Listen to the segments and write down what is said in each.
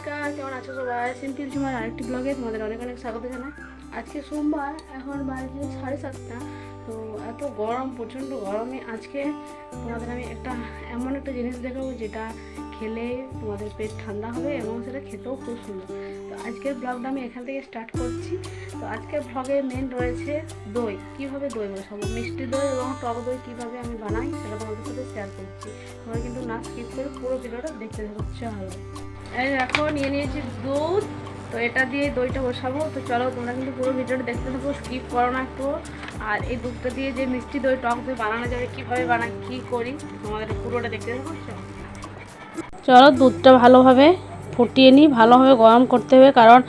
নমস্কার, কেমন আছো সবাই? সিম্পল ঝুমার আরেকটি ব্লগে তোমাদের অনেক অনেক স্বাগত জানাই। আজকে সোমবার, এখন বাজে সাড়ে সাতটা। তো এত গরম, প্রচণ্ড গরমে আজকে তোমাদের আমি একটা, এমন একটা জিনিস দেখাবো যেটা খেলে তোমাদের পেট ঠান্ডা হবে এবং সেটা খেতেও খুব সুন্দর। আজকের ব্লগটা আমি এখান থেকে স্টার্ট করছি। তো আজকের ব্লগে মেন রয়েছে দই। কীভাবে দই বসাবো? মিষ্টি দই এবং টক দই কীভাবে আমি বানাই সেটা তোমাদের সাথে শেয়ার করছি। তোমরা কিন্তু না স্কিপ করে পুরো ভিডিওটা দেখতে হচ্ছে হবে দেখো, নিয়ে নিয়েছি দুধ। তো এটা দিয়ে দইটা বসাবো। তো চলো, তোমরা কিন্তু পুরো ভিডিওটা দেখতে থাকো স্কিপ করো না একটু। আর এই দুধটা দিয়ে যে মিষ্টি দই, টক দই বানানো যাবে, কীভাবে বানাই, কী করি, তোমাদের পুরোটা দেখতে থাকো চলো দুধটা ভালোভাবে ফুটিয়ে নিই, ভালোভাবে গরম করতে হবে, কারণ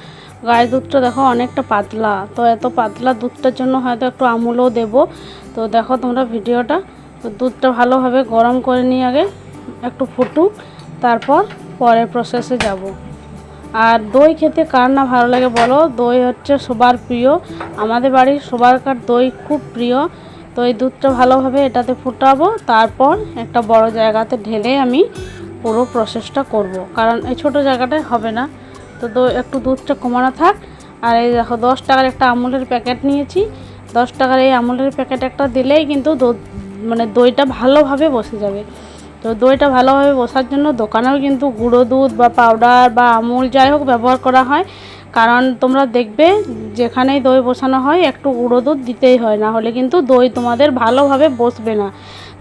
গায়ের দুধটা দেখো অনেকটা পাতলা। তো এত পাতলা দুধটার জন্য হয়তো একটু আমুলও দেব। তো দেখো তোমরা ভিডিওটা। দুধটা ভালোভাবে গরম করে নিয়ে আগে, একটু ফুটুক, তারপর পরের প্রসেসে যাব। আর দই খেতে কার না ভালো লাগে বলো? দই হচ্ছে সবার প্রিয়। আমাদের বাড়ির সবারকার দই খুব প্রিয়। তো এই দুধটা ভালোভাবে এটাতে ফুটাবো, তারপর একটা বড় জায়গাতে ঢেলে আমি পুরো প্রসেসটা করব। কারণ এই ছোট জায়গাটায় হবে না। তো একটু দুধটা কমানো থাক। আর এই দেখো, দশ টাকার একটা আমুলের প্যাকেট নিয়েছি। দশ টাকার এই আমুলের প্যাকেট একটা দিলেই কিন্তু মানে দইটা ভালোভাবে বসে যাবে। তো দইটা ভালোভাবে বসার জন্য দোকানেও কিন্তু গুঁড়ো দুধ বা পাউডার বা আমুল যাই হোক ব্যবহার করা হয়। কারণ তোমরা দেখবে, যেখানেই দই বসানো হয়, একটু গুঁড়ো দুধ দিতেই হয়। না হলে কিন্তু দই তোমাদের ভালোভাবে বসবে না।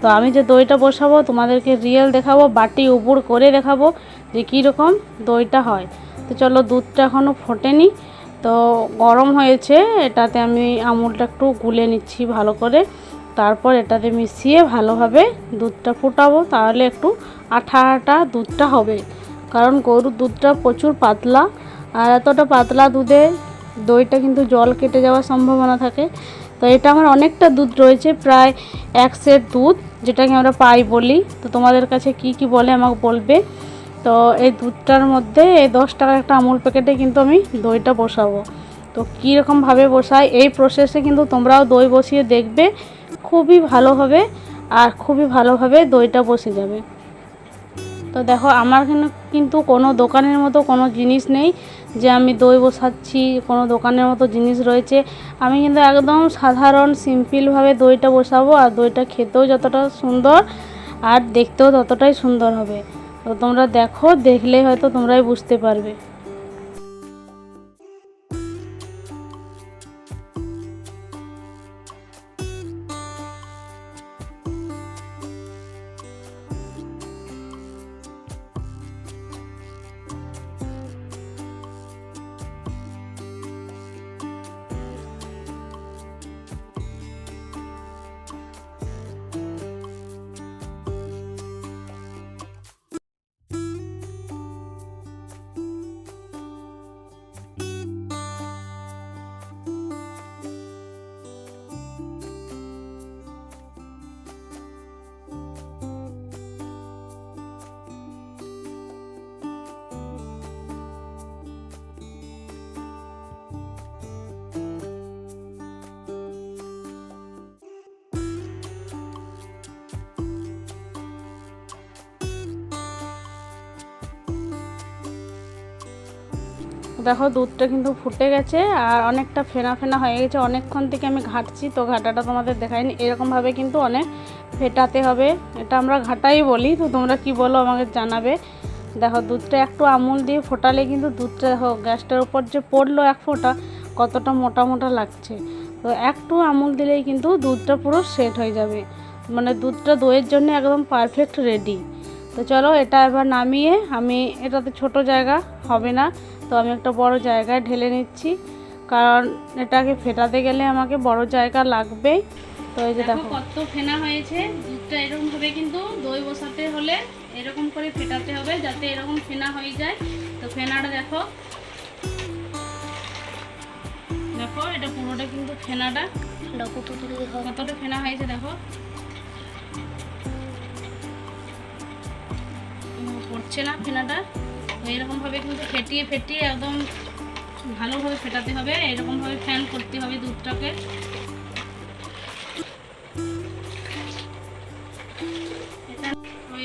তো আমি যে দইটা বসাবো, তোমাদেরকে রিয়েল দেখাবো, বাটি উপুড় করে দেখাবো যে কীরকম দইটা হয়। তো চলো দুধটা এখনও ফোটেনি তো গরম হয়েছে, এটাতে আমি আমুলটা একটু গুলে নিচ্ছি ভালো করে। তারপর এটাতে মিশিয়ে ভালোভাবে দুধটা ফুটাবো, তাহলে একটু আঠা আঠা দুধটা হবে। কারণ গরুর দুধটা প্রচুর পাতলা, আর এতটা পাতলা দুধে দইটা কিন্তু জল কেটে যাওয়ার সম্ভাবনা থাকে। তো এটা আমার অনেকটা দুধ রয়েছে, প্রায় এক সের দুধ। যেটাকে আমরা পাই বলি। তো তোমাদের কাছে কি কি বলে আমাকে বলবে? তো এই দুধটার মধ্যে এই দশ টাকার একটা আমুল প্যাকেটে কিন্তু আমি দইটা বসাবো। তো কীরকমভাবে বসাই? এই প্রসেসে কিন্তু তোমরাও দই বসিয়ে দেখবে। খুবই ভালো হবে আর খুবই ভালোভাবে দইটা বসে যাবে। তো দেখো, আমার এখানে কিন্তু কোনো দোকানের মতো কোনো জিনিস নেই যে আমি দই বসাচ্ছি, কোনো দোকানের মতো জিনিস রয়েছে। আমি কিন্তু একদম সাধারণ, সিম্পিলভাবে দইটা বসাবো আর দইটা খেতেও যতটা সুন্দর আর দেখতেও ততটাই সুন্দর হবে। তো তোমরা দেখো, দেখলে হয়তো তোমরাই বুঝতে পারবে। দেখো দুধটা কিন্তু ফুটে গেছে আর অনেকটা ফেনা ফেনা হয়ে গেছে। অনেকক্ষণ থেকে আমি ঘাটছি, তো ঘাটাটা তোমাদের দেখাইনি। এরকমভাবে কিন্তু অনেক ফেটাতে হবে। এটা আমরা ঘাটাই বলি, তো তোমরা কি বলো আমাকে জানাবে। দেখো দুধটা একটু আমুল দিয়ে ফোটালে কিন্তু দুধটা দেখো গ্যাসটার উপর যে পড়ল এক ফোঁটা, কতটা মোটা মোটা লাগছে। তো একটু আমুল দিলেই কিন্তু দুধটা পুরো সেট হয়ে যাবে। মানে দুধটা দইয়ের জন্য একদম পারফেক্ট রেডি তো চলো এটা এবার নামিয়ে, আমি এটাতে ছোট জায়গা হবে না। তো আমি একটা বড় জায়গায় ঢেলে নিচ্ছি। কারণ এটাকে ফেটাতে গেলে আমাকে বড় জায়গা লাগবে তো এই যে দেখো কত ফেনা হয়েছে। দুধটা এরকম ভাবে কিন্তু দই বসাতে হলে এরকম করে ফেটাতে হবে যাতে এরকম ফেনা হয়ে যায়। তো ফেনাটা দেখো। দেখো এটা পুরোটা কিন্তু ফেনাটা। কতটা ফেনা হয়েছে দেখো। পড়ছে না ফেনাটা। তো এরকমভাবে কিন্তু ফেটিয়ে ফেটিয়ে একদম ভালোভাবে ফেটাতে হবে, এরকমভাবে ফ্যান করতে হবে দুধটাকে।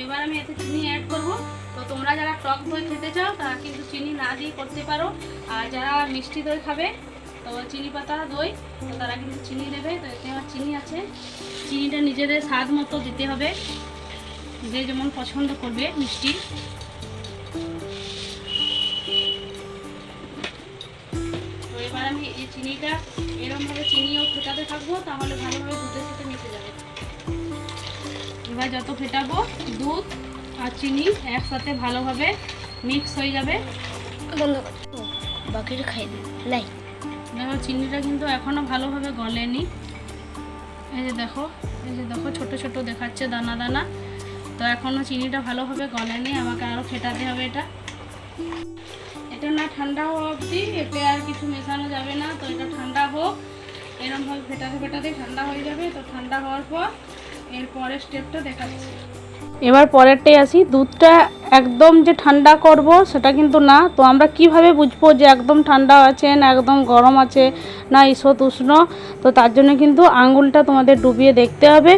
এবার আমি এতে চিনি অ্যাড করব। তো তোমরা যারা টক দই খেতে চাও, তারা কিন্তু চিনি না দিয়ে করতে পারো। আর যারা মিষ্টি দই খাবে, তো চিনি পাতা দই, তো তারা কিন্তু চিনি দেবে। তো এতে আমার চিনি আছে। চিনিটা নিজেদের স্বাদ মতো দিতে হবে। যে যেমন পছন্দ করবে মিষ্টি। এরমভাবে চিনিও ফেটাতে থাকব তাহলে ভালোভাবে দুধের সাথে মিশে যাবে। এবার যত ফেটাবো দুধ আর চিনি একসাথে ভালোভাবে মিক্স হয়ে যাবে। বাকিটা খাই লাই। দেখো চিনিটা কিন্তু এখনও ভালোভাবে গলেনি। এই যে দেখো এই যে দেখো ছোট ছোট দেখাচ্ছে দানা দানা। তো এখনও চিনিটা ভালোভাবে গলেনি আমাকে আরও ফেটাতে হবে এটা। এটা না ঠান্ডা হওয়া অবধি, এতে আর কিছু মেশানো যাবে না, তো এটা ঠান্ডা হোক। এরমভাবে ফেটাতে ফেটাতে ঠান্ডা হয়ে যাবে, তো ঠান্ডা হওয়ার পর এর পরের স্টেপটা দেখাচ্ছি। এবার পরেরটাই আসি। দুধটা একদম যে ঠান্ডা করব, সেটা কিন্তু না। তো আমরা কীভাবে বুঝব যে একদম ঠান্ডা আছে না একদম গরম আছে, না ঈষৎ উষ্ণ? তো তার জন্য কিন্তু আঙুলটা তোমাদের ডুবিয়ে দেখতে হবে।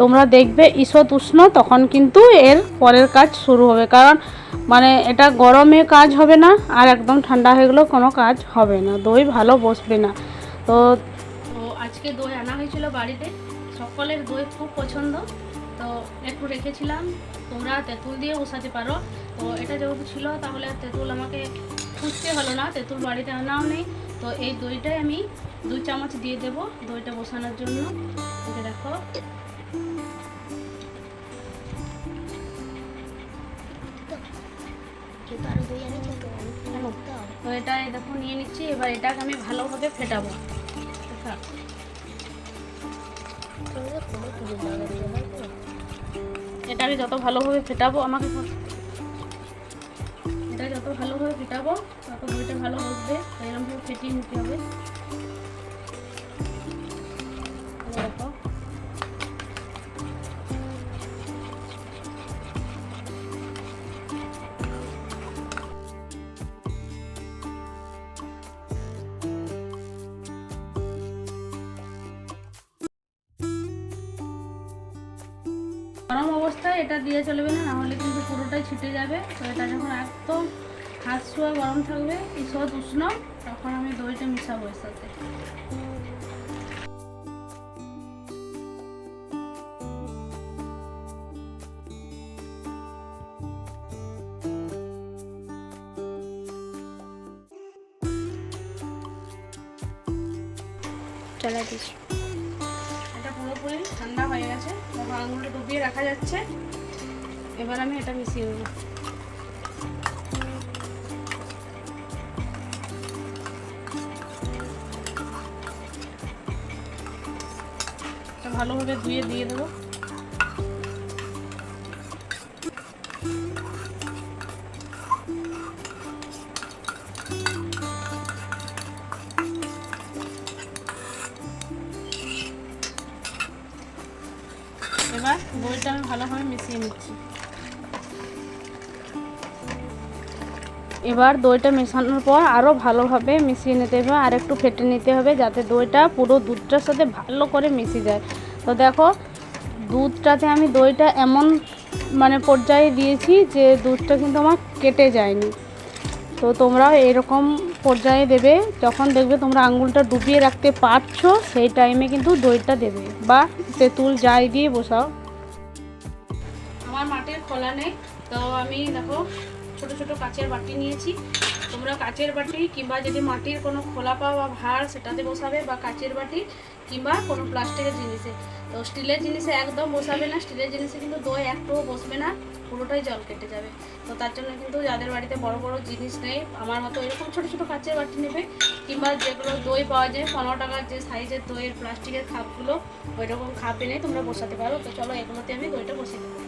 তোমরা দেখবে ঈষৎ উষ্ণ, তখন কিন্তু এর পরের কাজ শুরু হবে। কারণ মানে এটা গরমে কাজ হবে না, আর একদম ঠান্ডা হয়ে গেলেও কোনো কাজ হবে না। দই ভালো বসবে না। তো আজকে দই আনা হয়েছিল বাড়িতে। সকলের দই খুব পছন্দ। তো একটু রেখেছিলাম। তোমরা তেঁতুল দিয়ে বসাতে পারো। তো এটা যেহেতু ছিল, তাহলে তেঁতুল আমাকে খুঁজতে হলো না। তেঁতুল বাড়িতে আনাও নেই। তো এই দইটাই আমি দুই চামচ দিয়ে দেবো দইটা বসানোর জন্য। দেখো। কেউ তো দই আনেছে তো এটা দেখো নিয়ে নিচ্ছি, এবার এটাকে আমি ভালোভাবে ফেটাবো। তো এটাকে যত ভালোভাবে ফেটাবো, আমাকে এটা যত ভালোভাবে ফেটাবো, তত দইটা ভালো বসবে এরকমভাবে ফেটিয়ে নিতে হবে। এটা দিয়ে চলবে না নাহলে কিন্তু পুরোটাই ছিটে যাবে। তো এটা যখন একদম হাত ছোঁয়া গরম থাকবে ঈষৎ উষ্ণ তখন আমি দইটা মিশাবো এর সাথে। চলা দিস এটা পুরোপুরি ঠান্ডা হয়ে গেছে আঙুলটা ডুবিয়ে রাখা যাচ্ছে। এবার আমি এটা মিশিয়ে দেবো। এটা ভালোভাবে ধুয়ে দিয়ে দেবো। এবার দইটা আমি ভালোভাবে মিশিয়ে নিচ্ছি। এবার দইটা মেশানোর পর আরও ভালোভাবে মিশিয়ে নিতে হবে, আর একটু ফেটে নিতে হবে যাতে দইটা পুরো দুধটার সাথে ভালো করে মিশে যায়। তো দেখো, দুধটাতে আমি দইটা এমন মানে পর্যায়ে দিয়েছি যে দুধটা কিন্তু আমার কেটে যায়নি। তো তোমরাও এরকম পর্যায়ে দেবে, যখন দেখবে তোমরা আঙুলটা ডুবিয়ে রাখতে পারছ, সেই টাইমে কিন্তু দইটা দেবে বা তেঁতুল যাই দিয়ে বসাও। আমার মাটির খোলা নেই, তো আমি দেখো ছোট ছোট কাচের বাটি নিয়েছি। তোমরা কাচের বাটি কিংবা যদি মাটির কোনো খোলা পাও বা ভার, সেটাতে বসাবে বা কাচের বাটি কিংবা কোনো প্লাস্টিকের জিনিসে। তো স্টিলের জিনিসে একদম বসাবে না, স্টিলের জিনিসে কিন্তু দই একটুও বসবে না, পুরোটাই জল কেটে যাবে। তো তার জন্য কিন্তু যাদের বাড়িতে বড় বড় জিনিস নেই, আমার মতো এরকম ছোট ছোট কাচের বাটি নেবে কিংবা যেগুলো দই পাওয়া যায়, পনেরো টাকার যে সাইজের দইয়ের প্লাস্টিকের খাপগুলো ওই রকম খাপ এনে তোমরা বসাতে পারো। তো চলো এগুলোতে আমি দইটা বসিয়ে দেবো।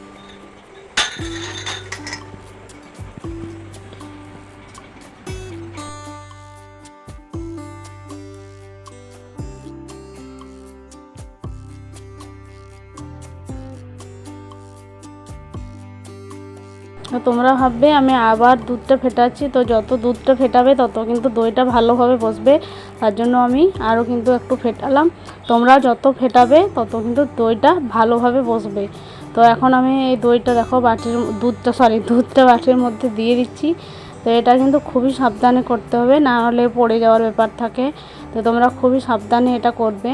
তোমরা ভাববে, আমি আবার দুধটা ফেটাচ্ছি, তো যত দুধটা ফেটাবে তত কিন্তু দইটা ভালোভাবে বসবে। তার জন্য আমি আরও কিন্তু একটু ফেটালাম। তোমরা যত ফেটাবে তত কিন্তু দইটা ভালোভাবে বসবে। তো এখন আমি এই দইটা দেখো বাটির দুধটা সরি দুধটা বাটির মধ্যে দিয়ে দিচ্ছি। তো এটা কিন্তু খুবই সাবধানে করতে হবে, না হলে পড়ে যাওয়ার ব্যাপার থাকে। তো তোমরা খুবই সাবধানে এটা করবে।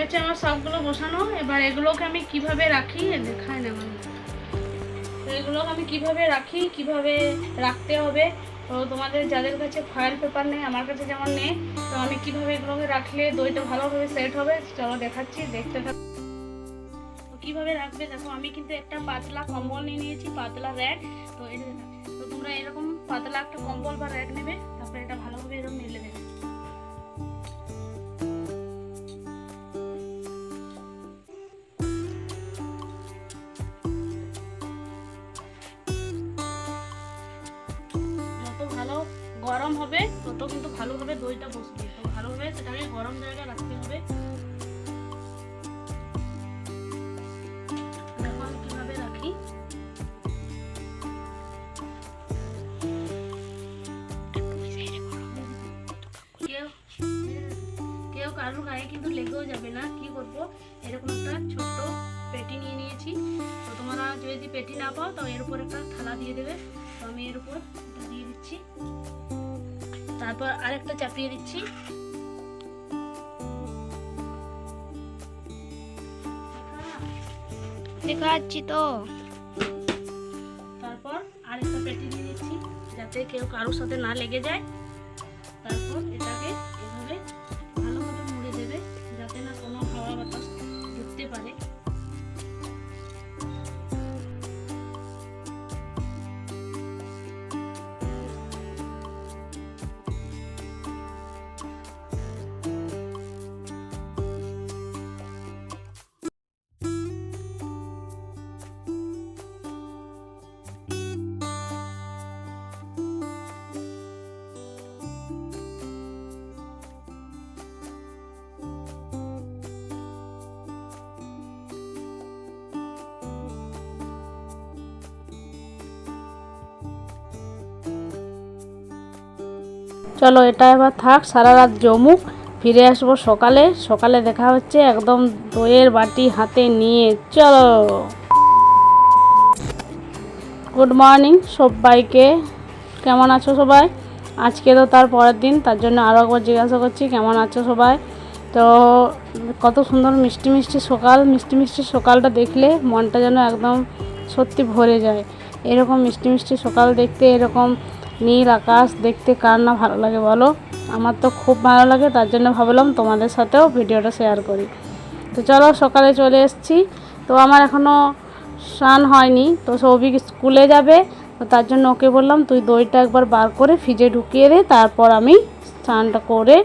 গেছে আমার সবগুলো বসানো। এবার এগুলোকে আমি কীভাবে রাখি? দেখায় না আমার তো এগুলোকে আমি কীভাবে রাখি? কীভাবে রাখতে হবে? তো তোমাদের যাদের কাছে ফয়েল পেপার নেই, আমার কাছে যেমন নেই, তো আমি কীভাবে এগুলোকে রাখলে দইটা ভালোভাবে সেট হবে, চলো দেখাচ্ছি, দেখতে তো কীভাবে রাখবে? দেখো, আমি কিন্তু একটা পাতলা কম্বল নিয়ে নিয়েছি, পাতলা র্যাক তো এটা তো তোমরা এরকম পাতলা একটা কম্বল বা র্যাক নেবে, তারপরে এটা ভালোভাবে এরকম মেলে দেবে। গরম হবে তত কিন্তু ভালোভাবে দইটা বসবে। তো ভালোভাবে সেটাকে গরম জায়গায় রাখতে হবে। কারোর গায়ে কিন্তু লেগেও যাবে না। কি করব? এরকম একটা ছোট্ট পেটি নিয়ে নিয়েছি। তো তোমরা যদি পেটি না পাও, তো এর উপর একটা থালা দিয়ে দেবে। তো আমি এর উপর তারপর আরেকটা চাপিয়ে দিচ্ছি। দেখাচ্ছি তো। তারপর আরেকটা পেটি দিয়ে দিচ্ছি যাতে কেউ কারোর সাথে না লেগে যায়। চলো, এটা এবার থাক, সারা রাত জমুক, ফিরে আসব সকালে। সকালে দেখা হচ্ছে একদম দইয়ের বাটি হাতে নিয়ে। চলো। গুড মর্নিং সবাইকে। কেমন আছো সবাই? আজকে তো তার পরের দিন, তার জন্য আরও একবার জিজ্ঞাসা করছি, কেমন আছো সবাই? তো কত সুন্দর মিষ্টি মিষ্টি সকাল, মিষ্টি মিষ্টি সকালটা দেখলে মনটা যেন একদম সত্যি ভরে যায়। এরকম মিষ্টি মিষ্টি সকাল দেখতে এরকম নীল আকাশ দেখতে কার না ভালো লাগে বলো? আমার তো খুব ভালো লাগে, তার জন্য ভাবলাম তোমাদের সাথেও ভিডিওটা শেয়ার করি। তো চলো সকালে চলে এসেছি। তো আমার এখনও স্নান হয়নি, তো সৌভিক স্কুলে যাবে, তো তার জন্য ওকে বললাম, তুই দইটা একবার বার করে ফ্রিজে ঢুকিয়ে দে, তারপর আমি স্নানটা করে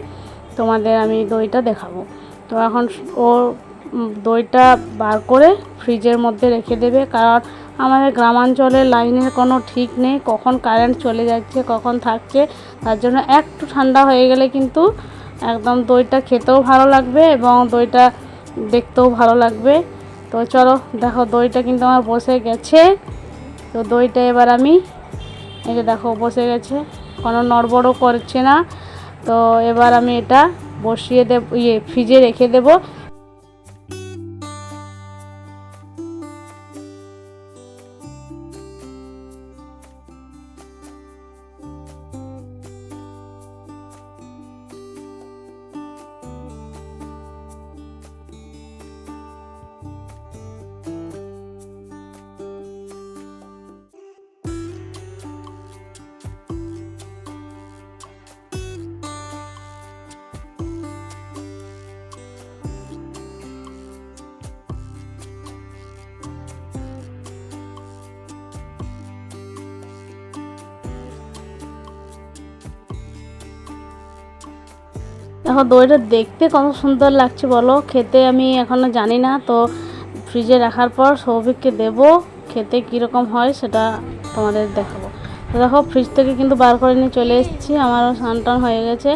তোমাদের আমি দইটা দেখাবো। তো এখন ও দইটা বার করে ফ্রিজের মধ্যে রেখে দেবে, কারণ আমাদের গ্রামাঞ্চলে লাইনের কোনো ঠিক নেই, কখন কারেন্ট চলে যাচ্ছে, কখন থাকছে, তার জন্য একটু ঠান্ডা হয়ে গেলে কিন্তু একদম দইটা খেতেও ভালো লাগবে এবং দইটা দেখতেও ভালো লাগবে। তো চলো, দেখো দইটা কিন্তু আমার বসে গেছে। তো দইটা এবার আমি, এই যে দেখো বসে গেছে, কোনো নড়বড়ও করছে না। তো এবার আমি এটা বসিয়ে দেব ইয়ে ফ্রিজে রেখে দেবো। দেখো দইটা দেখতে কত সুন্দর লাগছে বলো? খেতে আমি এখনও জানি না, তো ফ্রিজে রাখার পর সৌভিককে দেব, খেতে কীরকম হয় সেটা তোমাদের দেখাবো। তো দেখো ফ্রিজ থেকে কিন্তু বার করে নিয়ে চলে এসেছি আমার স্নান হয়ে গেছে।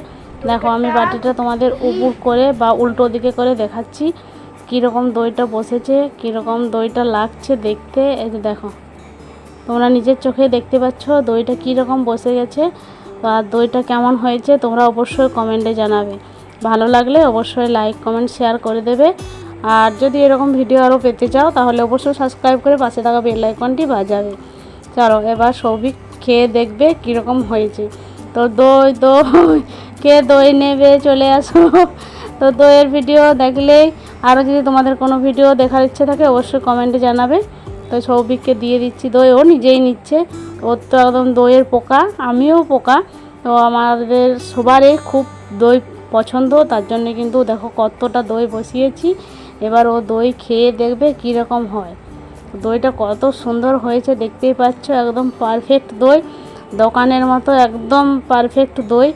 দেখো, আমি বাটিটা তোমাদের উপর করে বা উল্টো দিকে করে দেখাচ্ছি, কীরকম দইটা বসেছে, কীরকম দইটা লাগছে দেখতে। এই যে দেখো, তোমরা নিজের চোখে দেখতে পাচ্ছ দইটা কীরকম বসে গেছে। তো আর দইটা কেমন হয়েছে তোমরা অবশ্যই কমেন্টে জানাবে। ভালো লাগলে অবশ্যই লাইক কমেন্ট শেয়ার করে দেবে। আর যদি এরকম ভিডিও আরও পেতে চাও, তাহলে অবশ্যই সাবস্ক্রাইব করে পাশে থাকা বেল আইকনটি বাজাবে। চলো, এবার সৌভিক খেয়ে দেখবে কীরকম হয়েছে। তো দই দই, কে দই নেবে চলে আসো। তো দইয়ের ভিডিও দেখলেই আরও যদি তোমাদের কোনো ভিডিও দেখার ইচ্ছে থাকে, অবশ্যই কমেন্টে জানাবে। তো সৌভিককে দিয়ে দিচ্ছি দই, ও নিজেই নিচ্ছে। ওর তো একদম দইয়ের পোকা, আমিও পোকা। তো আমাদের সবারই খুব দই পছন্দ, তার জন্য কিন্তু দেখো কতটা দই বসিয়েছি। এবার ও দই খেয়ে দেখবে কীরকম হয়। দইটা কত সুন্দর হয়েছে, দেখতেই পাচ্ছ, একদম পারফেক্ট দই। দোকানের মতো একদম পারফেক্ট দই।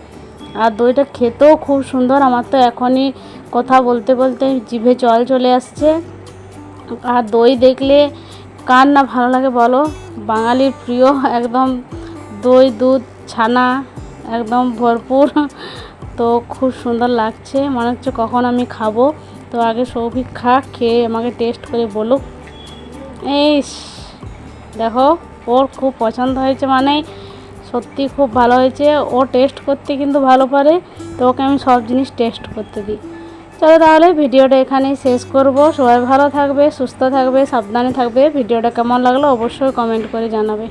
আর দইটা খেতেও খুব সুন্দর, আমার তো এখনই কথা বলতে বলতে জিভে জল চলে আসছে। আর দই দেখলে কার না ভালো লাগে বলো? বাঙালির প্রিয় একদম দই, দুধ, ছানা, একদম ভরপুর। তো খুব সুন্দর লাগছে। মনে হচ্ছে কখন আমি খাব। তো আগে সৌভিক খা খেয়ে আমাকে টেস্ট করে বলুক। এই দেখো, ওর খুব পছন্দ হয়েছে মানে সত্যি খুব ভালো হয়েছে। ও টেস্ট করতে কিন্তু ভালো পারে। তো ওকে আমি সব জিনিস টেস্ট করতে দিই। চলো তাহলে ভিডিওটা এখানেই শেষ করব। সবাই ভালো থাকবে, সুস্থ থাকবে, সাবধানে থাকবে। ভিডিওটা কেমন লাগল অবশ্যই কমেন্ট করে জানাবে।